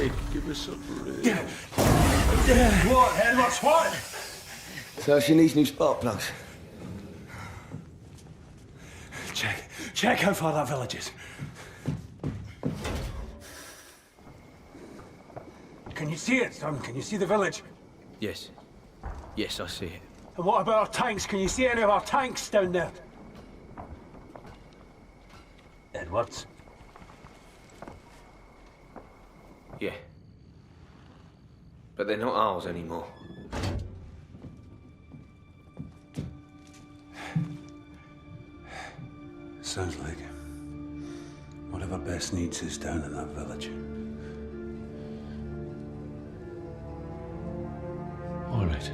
Hey, give us something. real. What, Head? What's what? So she needs new spark plugs. Check. Check how far that village is. Can you see it, son? Can you see the village? Yes. Yes, I see it. And what about our tanks? Can you see any of our tanks down there? Edwards? But they're not ours anymore. Sounds like whatever Bess needs is down in that village. All right.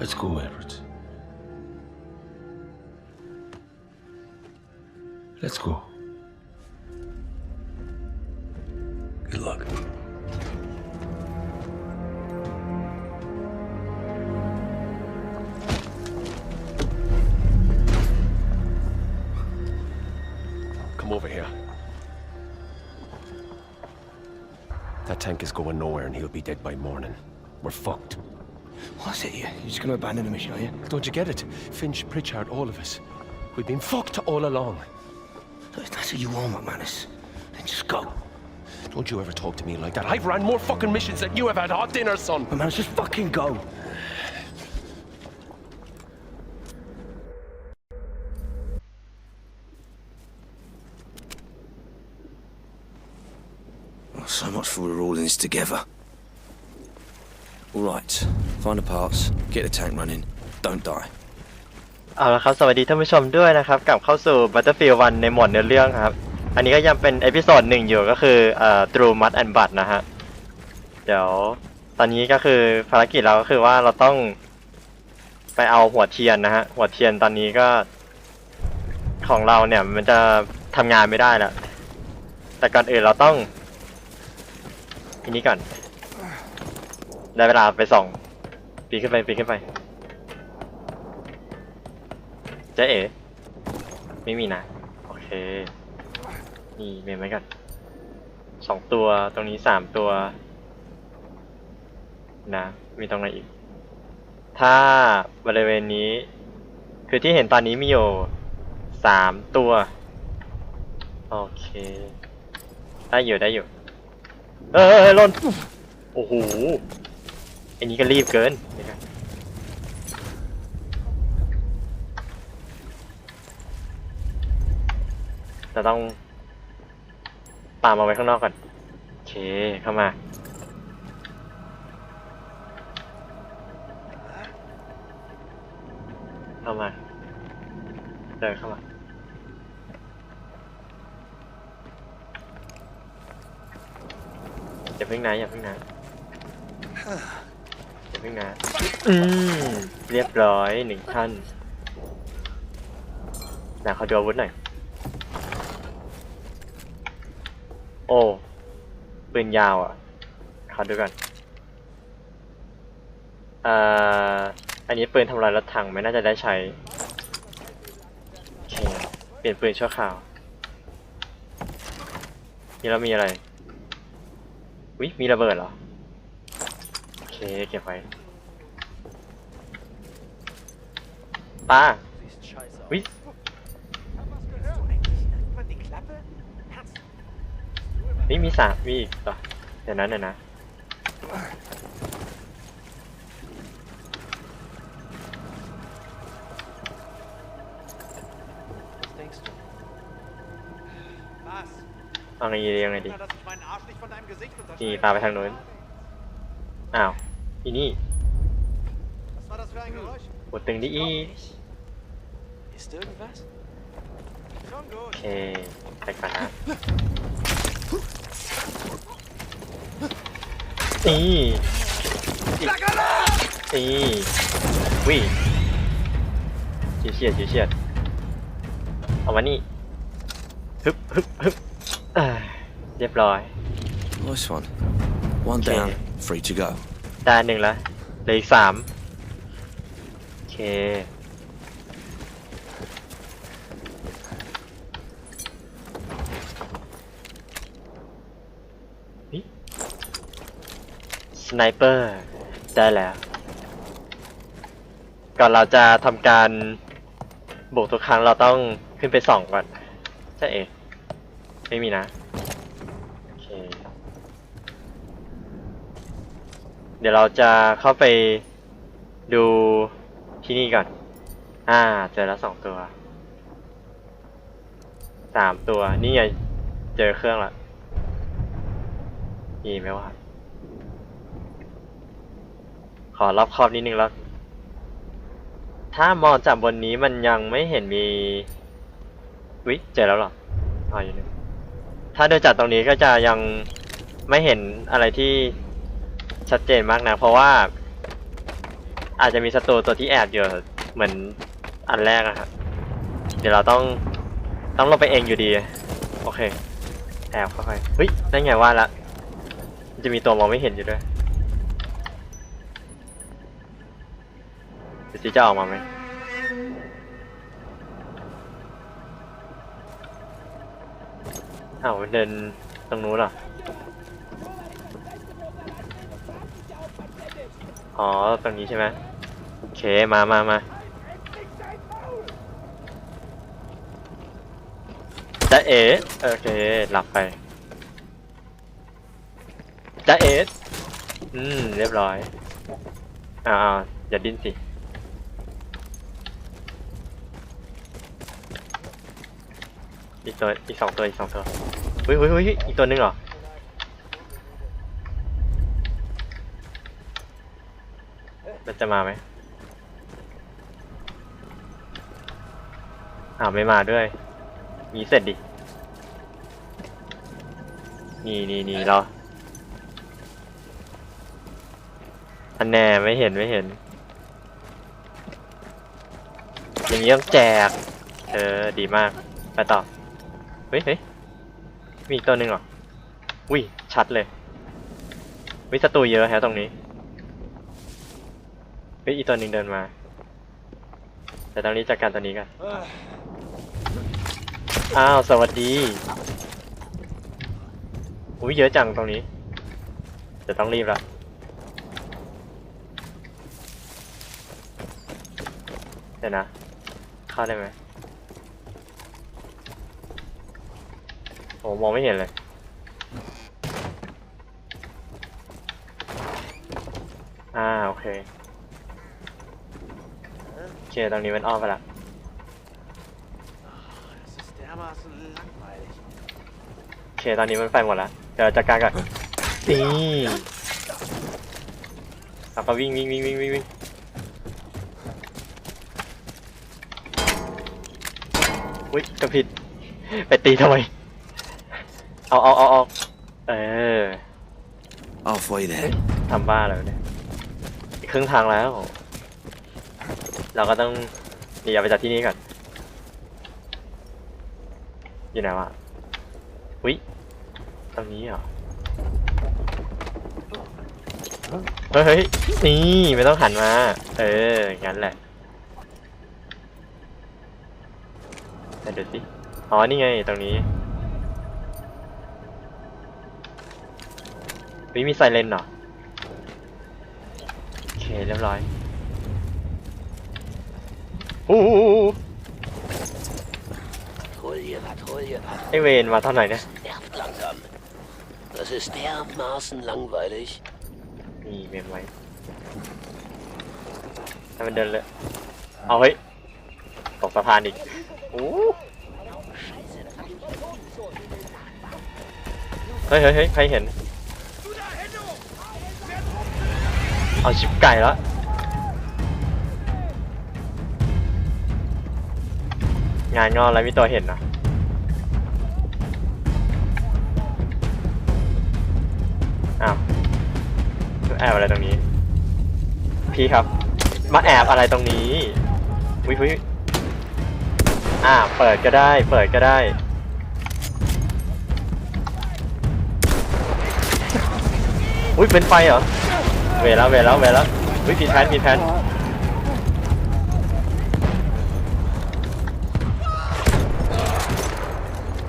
Let's go, Edwards. Let's go. Good luck. And he'll be dead by morning. We're fucked. What's it you? You're just gonna abandon the mission, are you? Don't you get it? Finch, Pritchard, all of us. We've been fucked all along. Look, if that's what you want, McManus, then just go. Don't you ever talk to me like that. I've ran more fucking missions than you have had hot dinner, son. McManus, just fucking go. So much for we're all in this together. All right, find the parts, get the tank running, don't die. เอาละครับ สวัสดีท่านผู้ชมด้วยนะครับ กลับเข้าสู่ Battlefield 1 ในหมวดเนื้อเรื่องครับ อันนี้ก็ยังเป็นเอพิโซดหนึ่งอยู่ก็คือเอ่อ True Mud and Blood นะฮะ เดี๋ยวตอนนี้ก็คือภารกิจเราก็คือว่าเราต้องไปเอาหัวเทียนนะฮะ หัวเทียนตอนนี้ก็ ของเราเนี่ยมันจะทำงานไม่ได้แล้วแต่ก่อนอื่นเราต้องอันนี้ก่อน ได้เวลาไปส่องปีนขึ้นไปปีนขึ้นไปเจ๊เอ๋ไม่มีนะ โอเค นี่เมมไว้ก่อนสองตัวตรงนี้สามตัว นะ มีตรงไหนอีก ถ้าบริเวณนี้ คือที่เห็นตอนนี้มีอยู่สามตัว โอเค ได้อยู่ได้อยู่ เออเออล่นโอ้โห อันนี้ก็รีบเกินเดี๋ยวก่อนจะต้องตามมาไว้ข้างนอกก่อน โอเค เข้ามา เข้ามา เดินเข้ามา อย่าเพิ่งนะอย่าเพิ่งนะ เพิ่งนะ อืม เรียบร้อยหนึ่งท่านนะขอดูอาวุธหน่อย โอ้ปืนยาวอะ ขอดูก่อนเอ่ออันนี้ปืนทำลายรถถังไม่น่าจะได้ใช้โอเคเปลี่ยนปืนชั่วคราว นี่เรามีอะไรวิมีระเบิดเหรอ เก็บไว้ป้าวินี่มีสามมีอีกต่อเดี๋ยวนั้นเดี๋ยวนะ Was? เอาไงดียังไงดี Na, dass ich meinen Arsch nicht von deinem Gesicht นี่ unterscheide. ปาไปทางนู้น อ้าว อีนี่ Was war das für ein Geräusch? ปวดตึงดิอี Ist irgendwas? Schon โอ gut. เคไปก่อนนะนี่นี่วิ่งจีเชียดจีเชียดเอามานี่ฮึบฮึบฮึบอ่าเรียบร้อย Nice one. One Okay. down, three to go. ได้หนึ่งแล้วเหลืออีกสามโอเค สไนเปอร์ ได้แล้ว ก่อนเราจะทำการบุกทุกครั้งเราต้องขึ้นไปส่องก่อนใช่เอไม่มีนะ โอเค ดี๋ยวเราจะเข้าไปดูที่นี่ก่อน อ่า เจอแล้วสองตัว สามตัว นี่ไง เจอเครื่องละมีไหมวะ ขอรอบครอบนิดนึงแล้ว ถ้ามองจากบนนี้มันยังไม่เห็นมีวิเจอแล้วหรออ๋ออยู่นี่ถ้าดูจากตรงนี้ก็จะยังไม่เห็นอะไรที่ ชัดเจนมากนะ เพราะว่า อาจจะมีศัตรูตัวที่แอบอยู่เหมือนอันแรกอะครับเดี๋ยวเราต้องต้องลงไปเองอยู่ดี โอเค แอบเข้าไปเฮ้ยนั่นไงว่าละจะมีตัวมองไม่เห็นอยู่ด้วยเดี๋ยวสิจะออกมาไหมอ้าวเดินตรงนู้นเหรอ อ๋อตรงนี้ใช่ไหมโอเคมามามาจะเอ๋โอเคหลับไปจะเอ๋อืมเรียบร้อยอ้าวอย่าดิ้นสิอีกตัวอีกสองตัวอีกสองตัวเฮ้ยเฮ้ยเฮ้ยอีกตัวหนึงเหรอ มัน จะมาไหมอ้าวไม่มาด้วย มีเสร็จดิ นี่นี่นี่เราอันแน่ไม่เห็นไม่เห็น อย่างนี้ต้องแจก เออ ดีมาก ไปต่อ เฮ้ยเฮ้ยมีอีกตัวหนึ่งเหรอ อุ้ย ชัดเลย วิศัตรูเยอะแฮะตรงนี้ เฮ้ยอีตัวหนึ่งเดินมา แต่ตอนนี้จัดการตัวนี้กันอ้าว สวัสดี อุ้ยเยอะจังตรงนี้ จะต้องรีบละเดี๋ยวนะ เข้าได้ไหมโอ้มองไม่เห็นเลยอ่าโอเคโอ เคตรงนี้มันอ้อมไปละ Das ist dermaßen langweilig. โอเคตอนนี้มันไปหมดแล้วเดี๋ยวจัดการก่อนนี่เราก็วิ่งวิ่งวิ่งวิ่งวิ่งวิ่งอุ้ยกระผิด ไปตีทำไมเอาเอาเอาเอาเออ Halfway there. ทำบ้าแล้วะเนี่ยอีกครึ่งทางแล้ว เราก็ต้องหนีออกไปจากที่นี่ก่อน อยู่ไหนวะอุ้ยตรงนี้เหรอ เฮ้ย นี่ไม่ต้องหันมา เออ งั้นแหละแต่เดี๋ยวสิ อ๋อ นี่ไง ตรงนี้วิมีไซเรนเหรอ โอเค เรียบร้อย โอ้โห Hol dir was, hol dir was. ไอเวนมาเท่าไหร่เนี่ย Das ist dermaßen langweilig. มีเมมไว้ให้มันเดินเลย เอาเฮ้ย ตกสะพานอีก โอ้เฮ้ยเฮ้ยเฮ้ยใครเห็น เอาชิปไก่แล้ว งานงอนอะไรมีตัวเห็นนะอ้าวแอบอะไรตรงนี้ พี่ครับ มาแอบอะไรตรงนี้วิวิอ่า เปิดก็ได้ เปิดก็ได้ อุ้ยเป็นไฟเหรอ เวแล้วเวแล้วเวแล้วอุ้ยผิดแผนผิดแผน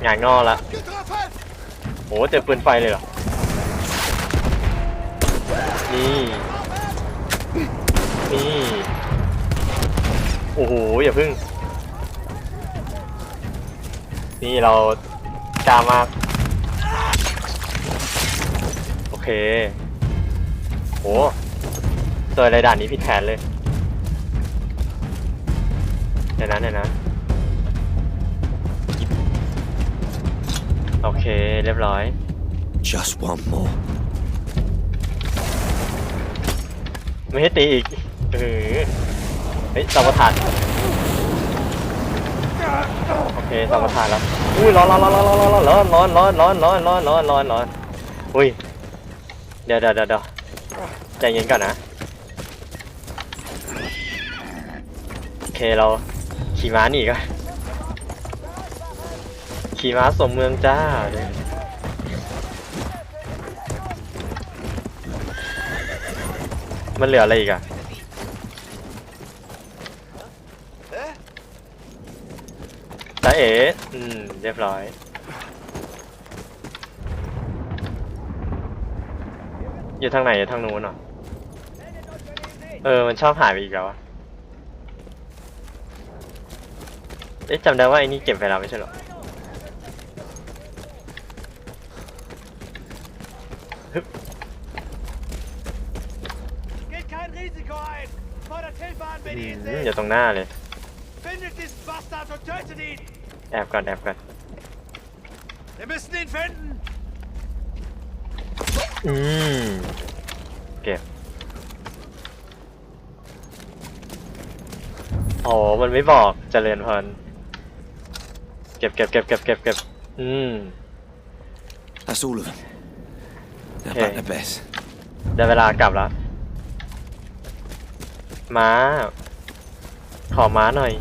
งานงอละโอ้เจอปืนไฟเลยเหรอ นี่ นี่ โอ้โห อย่าพึ่ง นี่เรากล้ามาก โอเค โหเจออะไรด่านนี้ผิดแผนเลยเดี๋ยวนะเดี๋ยวนะ โอเค เรียบร้อย Just one more. ไม่ให้ตีอีกเออเฮ้ยสัมปทานโอเคสัมปทานแล้วอุ้ยร้อนร้อนร้อนร้อนร้อนร้อนร้อนร้อนร้อนร้อนร้อนร้อนร้อนร้อนอุ้ยเดี๋ยวเดี๋ยวเดี๋ยวเดี๋ยวใจเย็นก่อนนะโอเคเราขี่ม้าหนีกัน ขี่ม้าสมเมืองจ้าเดี๋ยมันเหลืออะไรอีกอะจ้าเอ๋อืม เรียบร้อย อยู่ทางไหนอยู่ทางนู้นเหรอ เออ มันชอบหายไปอีกแล้วอะเอ๊ะจำได้ว่าไอ้นี่เก็บไปแล้วไม่ใช่หรอ Geht kein Risiko ein! Fordert Hilfe an, wenn อื ihr ihn ม seht! อยู่ตรงหน้าเลย Findet diesen Bastard und tötet ihn! แอบก่อนแอบก่อน Wir müssen ihn finden! อืมเก็บโอ้มันไม่บอกเจริญพรเก็บเก็บเก็บเก็บเก็บเก็บอืม That's all of them. Now Okay. back to Bess. ได้เวลากลับแล้ว ม้า ขอม้าหน่อย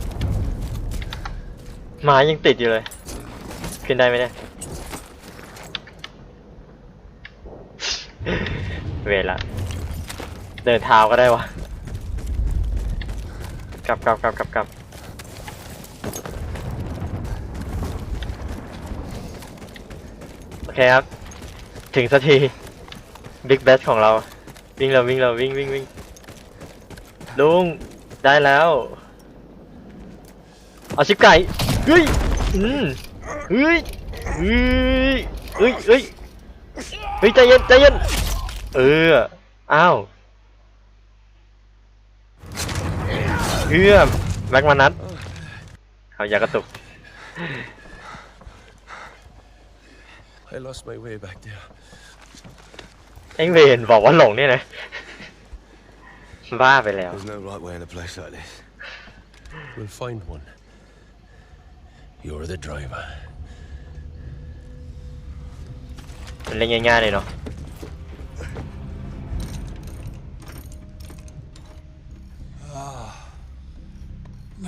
ม้ายังติดอยู่เลย ขึ้นได้ไหมเนี่ย เวลา เดินเท้าก็ได้วะ กลับกลับกลับกลับกลับโอเคครับ ถึงสักที บิ๊กแบสของเรา วิ่งเราวิ่งเราวิ่งวิ่งวิ่งลุงได้แล้ว เอาชิปไก่เฮ้ยอืมเฮ้ยเฮ้ยเฮ้ยเฮ้ยเฮ้ยใจเย็นใจเย็นเอออ้าวเฮือแม็กมานัดเอาอย่ากระตุก I lost my way back there. ไอ้เวนบอกว่าหลงเนี่ยนะ บ้าไปแล้ว There's no right way in a place like this. We'll find one. You're the driver. มันเล่นง่ายๆเลยเนาะ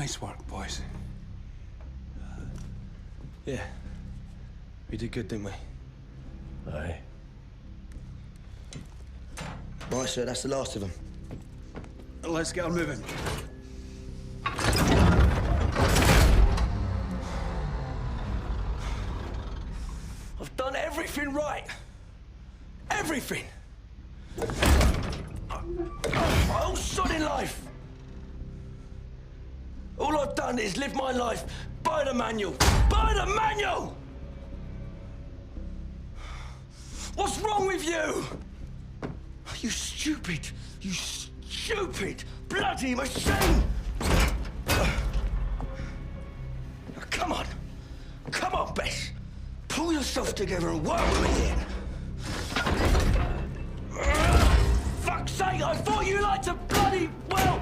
Nice work, boys. Yeah. We did good, didn't we? Aye. Right, sir, that's the last of them. Let's get on moving. Yourself together and work with me here. Fuck's sake, I thought you liked to bloody well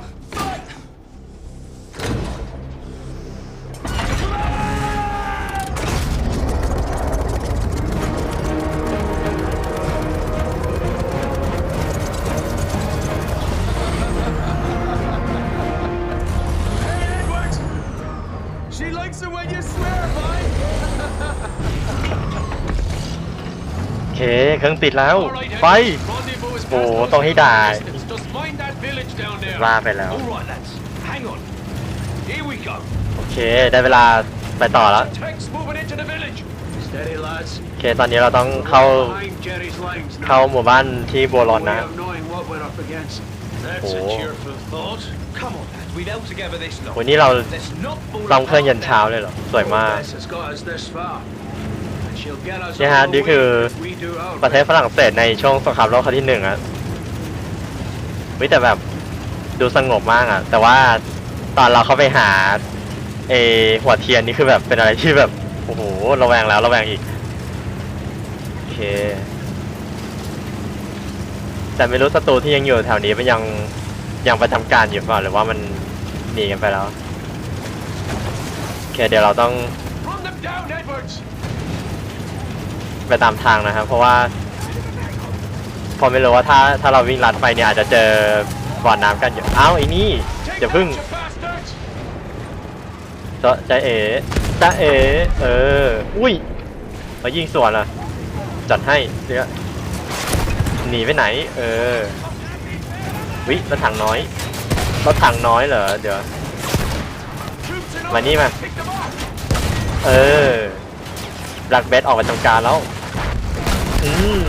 เคเครื่องติดแล้ว ไป โอ้ต้องให้ได้ Just mind that village down there! ว่าไปแล้ว Alright, lads, hang on. Here we go. โอเค ได้เวลาไปต่อแล้ว Tanks moving into the village. Steady, lads. โอเค ตอนนี้เราต้องเข้า Behind Jerry's lines now. เข้าหมู่บ้านที่บัวรอน No นะ way ครับ of knowing what we're up against. That's Oh. a cheerful thought. Come on, lads. We've held together this long. วันนี้เรา Let's not fall ซ่อมเครื่อง apart ยัน now. เช้าเลยเหรอ สวยมาก นี่ฮะนี่คือประเทศฝรั่งเศสในช่วงสงครามโลกครั้งที่หนึ่งอะวิแต่แบบดูสงบมากอะแต่ว่าตอนเราเข้าไปหาเออหัวเทียนนี่คือแบบเป็นอะไรที่แบบโอ้โหระแวงแล้วระแวงอีกโอเค แต่ไม่รู้ศัตรูที่ยังอยู่แถวนี้มันยังยังประจำการอยู่เปล่าหรือว่ามันหนีกันไปแล้วโอเคเดี๋ยวเราต้อง ไปตามทางนะครับ เพราะว่าพอไม่รู้ว่าถ้าถ้าเราวิ่งลัดไปเนี่ยอาจจะเจอบ่อน้ำกันอยู่อ้าวไอ้นี่อย่าพึ่งจะจะเอ๋จะเอ๋เออ อุ้ยมายิงสวนอะ จัดให้เดี๋ยวหนีไปไหน เออ วิรถถังน้อยรถถังน้อยเหรอ เดี๋ยว มานี่มา เออ รักเบสออกประจำการแล้วอืม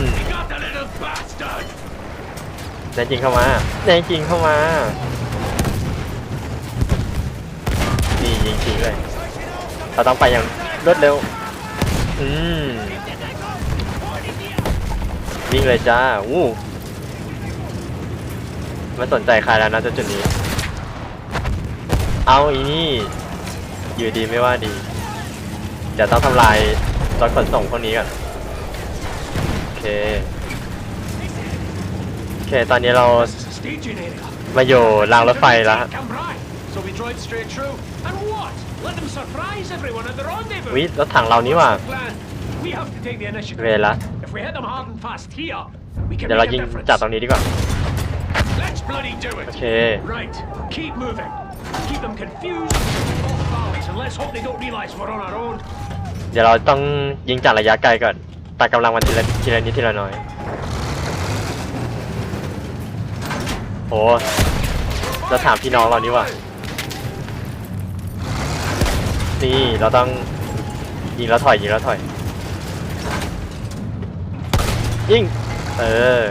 แน่จริงเข้ามาแน่จริงเข้ามานี่ยิงทิ้งเลย เราต้องไปอย่างรวดเร็ว อืมวิ่งเลยจ้าวู้ไม่สนใจใครแล้วนะจนจุดนี้ เอาอีนี่ อยู่ดีไม่ว่าดีเดี๋ยวต้องทำลาย รถขนส่งพวกนี้ก่อนโอเคโอเค ตอนนี้เรา This is a staging area. มาอยู่รางรถไฟแล้วฮะ Cambrai. So we drive straight through. And what? Let them surprise everyone at the rendezvous. วิรถถังเรานี่หว่า What's the plan? We have to take the initiative. เวลา If we hit them hard and fast here, we can เดี๋ยวเรา make ยิ a ง difference. จากตรงนี้ดีกว่า Let's bloody do it. โอเค Right. Keep moving. Keep them confused. Off balance, and let's hope they don't realize we're on our own. เดี๋ยวเราต้องยิงจากระยะไกลก่อนตัดกำลังมันทีละทีละนิดทีละน้อยโอ้เราถามพี่น้องเรานี่ว่านี่เราต้องยิงแล้วถอยยิงแล้วถอย ยิง เออ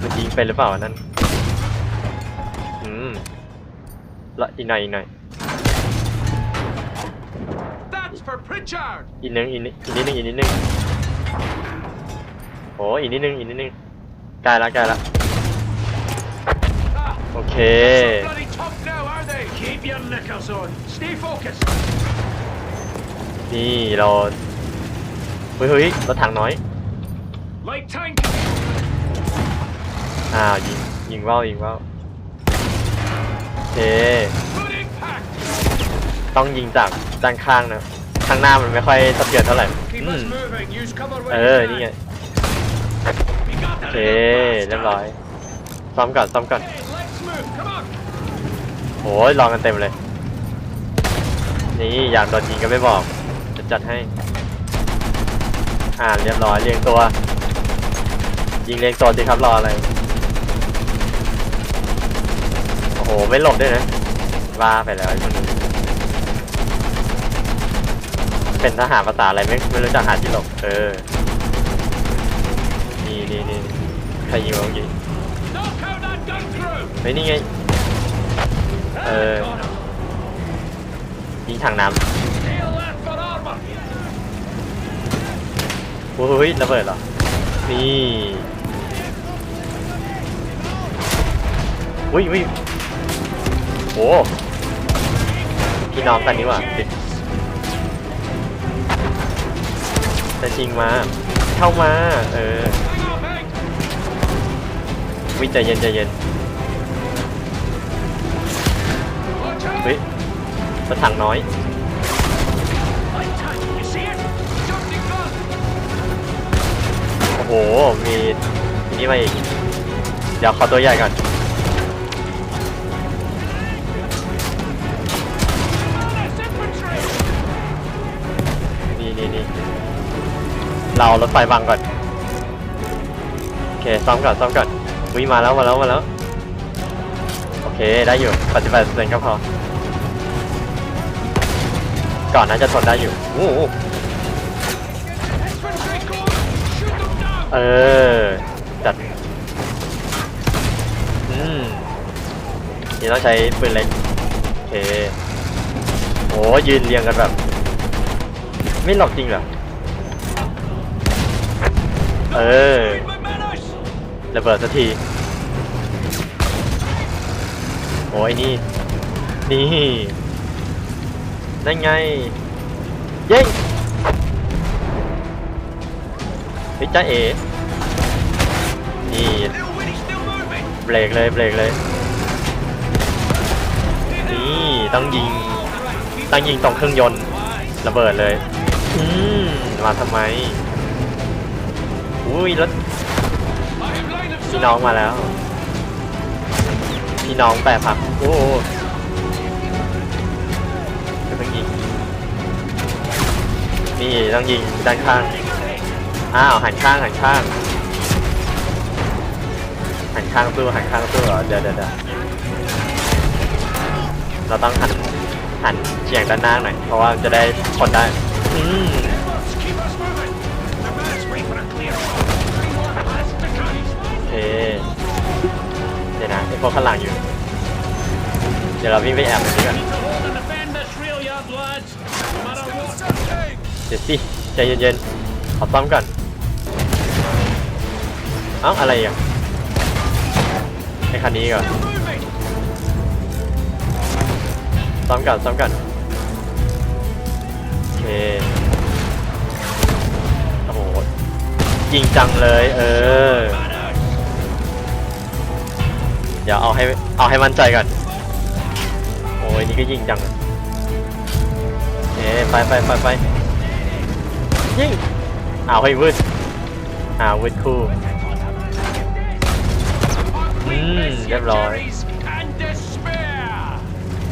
มันยิงเป็นหรือเปล่านนั่น อืมละอีกหน่อยอีกหน่อย for Pritchard. อีกนึงอีกนิดอีกนิดนึงอีกนิดนึงโอ้อีกนิดนึงอีกนิดนึงใกล้ละใกล้ละ Ah, โอเค so bloody tough now, are they? Keep your knickers on. Stay focused. นี่เราเฮ้ยเฮ้ยรถถังน้อย Light tank. อ้าวยิงยิงว่าวยิงว่าวโอเค Good impact. ต้องยิงจากด้านข้างนะ ข้างหน้ามันไม่ค่อยสะเทือนเท่าไหร่ Keep อืม us moving. Use cover when เอ you อ can. นี่ไง We got โอ the เค little เรียบ bastard. ร้อยซ้อมก่อนซ้อมก่อน Okay, let's move. Come on. โอ้ยลองกันเต็มเลย นี่อยากโดนยิงก็ไม่บอกจะจัดให้ อ่าเรียบร้อยเรียงตัว ยิงเรียงตัวสิครับรออะไร โอ้โห ไม่หลบด้วยนะว่าไปแล้วไอ้คนนี้ เป็นทหารภาษาอะไรไม่ไม่รู้จักหาที่หลบเออนี่นี่นี่ใครยิงวะเมื่อกี้เฮ้ยนี่ไง Ah, Uh, got him. ยิงถังน้ำโอ้ยระเบิดเหรอนี่อุ้ยอุ้ยโอ้พี่น้องกันนี่หว่า แต่จริงมา เข้ามา เออ วิใจเย็นใจเย็น Watch out. เฮ้ยรถถังน้อย โอ้โห มีนี่มาอีก เดี๋ยวขอตัวใหญ่ก่อน เรารถไฟบังก่อน โอเคซ้อมก่อนซ้อมก่อนวิมาแล้วมาแล้วมาแล้ว โอเคได้อยู่ปฏิบัติเปอร์เซ็นก็พอ ก่อนน่าจะทนได้อยู่โอ้โหเออ จัด อืมนี่ต้องใช้ปืนเล็กโอเคโอ้ยืนเรียงกันแบบ ไม่หลอกจริงเหรอ เออระเบิดสักทีโอ้ยนี่ นี่นั่นไง เย้งเฮ้ยจ้าเอ๋นี่เบรกเลยเบรกเลย นี่ต้องยิงต้องยิงตรงเครื่องยนต์ระเบิดเลย อืม มาทำไม อุ้ยรถพี่น้องมาแล้ว พี่น้องแปรผัก โอ้โหเดี๋ยต้องยิง นี่ต้องยิงด้านข้าง อ้าวหันข้างหันข้าง หันข้างสู้หันข้างสู้เหรอ เดี๋ยวเดี๋ยวเดี๋ยวเราต้องหันหันเฉียงด้านหน้าหน่อย เพราะว่าจะได้ชนได้ อืม พวกข้างหลังอยู่ เดี๋ยวเราวิ่งไปแอบมันนี้ก่อน Need to hold and defend this rail yard, lads! No matter what! เดี๋ยวสิใจเย็นๆ ขอซ่อมก่อน เอ้าอะไรอะไอคันนี้ก่อนซ่อมก่อนซ่อมก่อนโอเคโอ้โหยิงจังเลย เออ ดี๋ยวเอาให้เอาให้มั่นใจก่อน โอ้ยนี่ก็ยิงจังอะเอ๊ะไปไปไปไปยิงเอาให้วืดอ่าวืดคู่อืมเรียบร้อย And despair!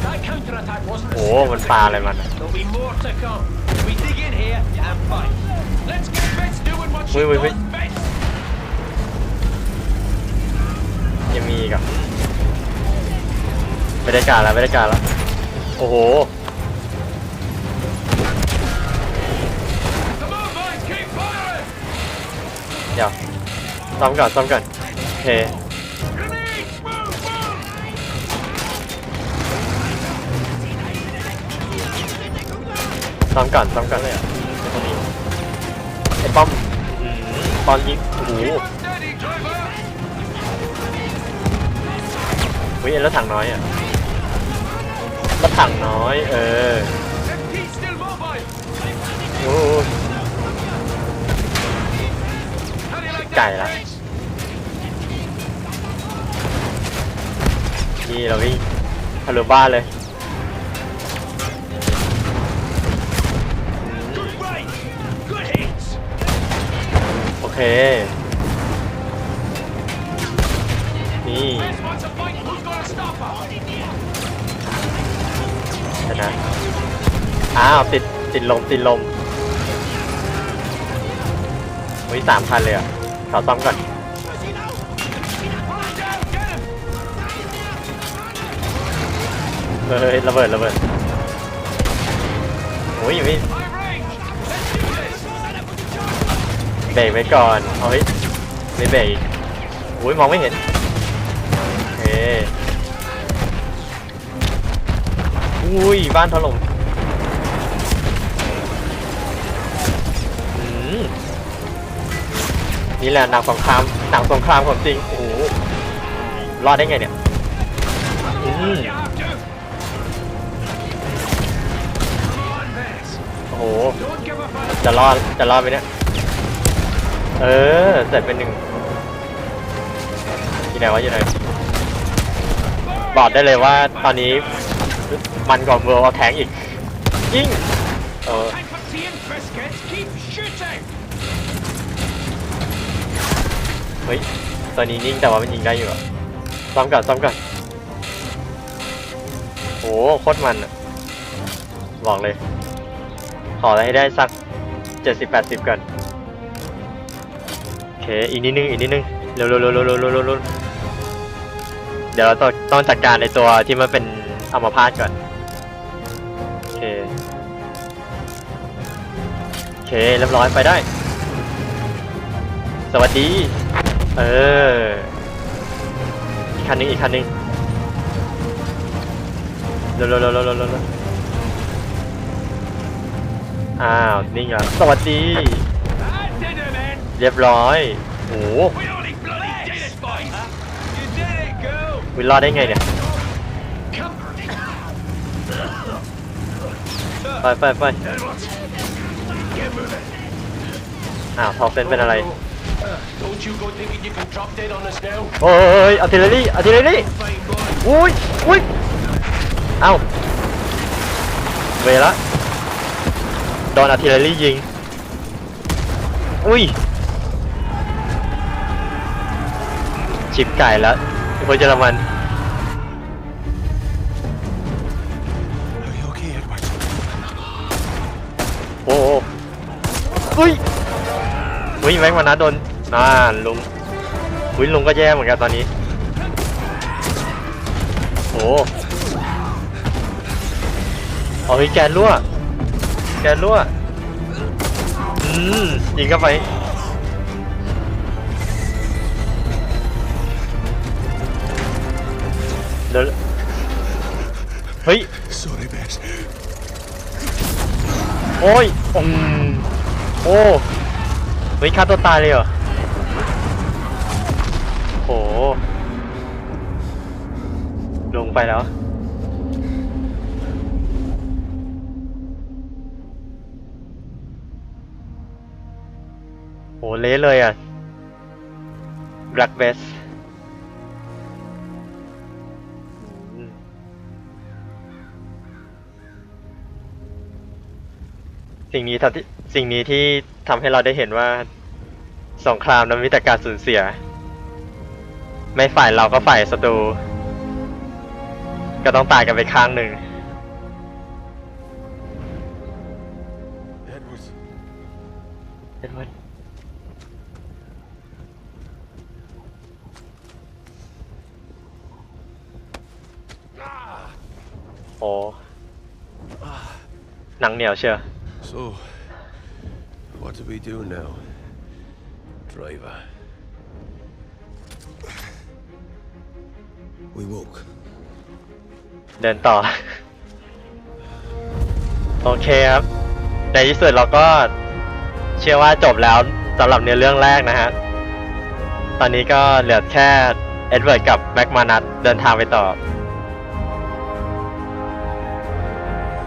That counterattack wasn't โอ้มันปลาอะไรมันอะ There'll be more to ไม่ได้การแล้วไม่ได้การแล้วโอ้โหเดี๋ยวซ้อมก่อนซ้อมก่อนโอเคซ้อมก่อนซ้อมก่อนเลยอะตรงนี้ไอ้ป้อมอืมป้อมยิงโอ้โห Steady, driver! วิแล้วถังน้อยอะ ก็ถังน้อย เออโอ้ไก่ละนี่เราวิ่งทะลุบ้านเลยโอเค อ้าวติดติดลมติดลมวิสามพันเลยอะขอซ่อมก่อนเฮ้ยระเบิดระเบิดโอ้ยไม่ High range! Let's do this! เบรกไว้ก่อนเอาไว้ไม่เบรกอีกโอ้ยมองไม่เห็นโอเคอุ้ยบ้านถล่ม นี่แหละหนังสงครามหนังสงครามของจริงโอ้โหรอดได้ไงเนี่ยอืมโอ้โหจะรอดจะรอดไหมเนี่ยเออเสร็จเป็นหนึ่งอยู่ไหนวะอยู่ไหนบอกได้เลยว่าตอนนี้มันกว่าเวอร์เอาแทงอีกยิ่งเออ เฮ้ยตอนนี้นิ่งแต่ว่ามันยิงได้อยู่อะซ้ำกัอนซ้ำกัอนโหโคตรมันอะบอกเลย ขออะไรให้ได้สักเจ็ดสิบแปดสิบก่อนโอเคอีกนิดนึงอีกนิดนึงเร็วเร็วเร็วเร็วเร็วเร็วเดี๋ยวเราต้องต้องจัดการในตัวที่มันเป็นอัมพาตก่อนโอเคโอเคเรียบร้อยไปได้ สวัสดี เออ อีกคันหนึงอีกคันหนึงเร็วเร็วเร็วเร็วเร็วเร็วอ้าว นี่ไงสวัสดี เรียบร้อยโอ้โหวินรอดได้ไงเนี่ย ไปไปไปอ้าวทอเซนเป็นอะไร Don't you go thinking you can drop dead on us now. โอ้ยอาร์ติเลอรี่อาร์ติเลอรี่ Fine boy. อุ้ยอุ้ยเอ้าเวละโดนอาร์ติเลอรี่ยิง อุ้ยชิปไก่แล้วพลเยอรมัน Are you okay, Edward? โอ้โหอุ้ยอุ้ยแม็กมานะโดน น่าลุงอุ้ยลุงก็แย่เหมือนกันตอนนี้โอ้เอาเฮ้ยแกนรั่ว แกนรั่ว อืม ยิงเข้าไป เดี๋ยวเฮ้ย Sorry, Bess. โอ้ยอืมโอ้ เฮ้ยฆ่าตัวตายเลยเหรอ ไปแล้ว โหเละเลยอะ Black Vest สิ่งนี้ทำที่สิ่งนี้ที่ทำให้เราได้เห็นว่าสงครามนั้นมีแต่การสูญเสีย ไม่ฝ่ายเราก็ฝ่ายศัตรู ก็ต้องตายกันไปข้างหนึ่ง Edward. เอ็ดเวิร์ด โอ้หนังเหนียวเชียว So, what do we do now? Driver. We walk. เดินต่อ โอเคครับ ในที่สุดเราก็เชื่อว่าจบแล้วสำหรับเนื้อเรื่องแรกนะฮะ ตอนนี้ก็เหลือแค่เอ็ดเวิร์ดกับแม็กมานัทเดินทางไปต่อ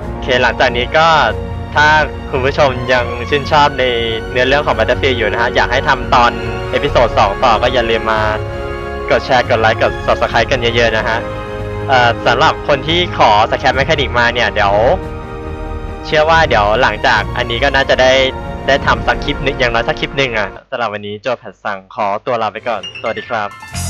โอเคหลังจากนี้ก็ถ้าคุณผู้ชมยังชื่นชอบในเนื้อเรื่องของ Battlefield อยู่นะฮะ อยากให้ทำตอนเอพิโซด2ต่อก็อย่าลืมมากดแชร์ กดไลค์ กด subscribe กันเยอะๆนะฮะ สำหรับคนที่ขอสแคปแมคานิกมาเนี่ยเดี๋ยว เชื่อว่าเดี๋ยวหลังจากอันนี้ก็น่าจะได้ได้ทำสักคลิปนึงอย่างน้อยสักคลิปหนึ่งอะสำหรับวันนี้โจแพทสั่งขอตัวลาไปก่อน สวัสดีครับ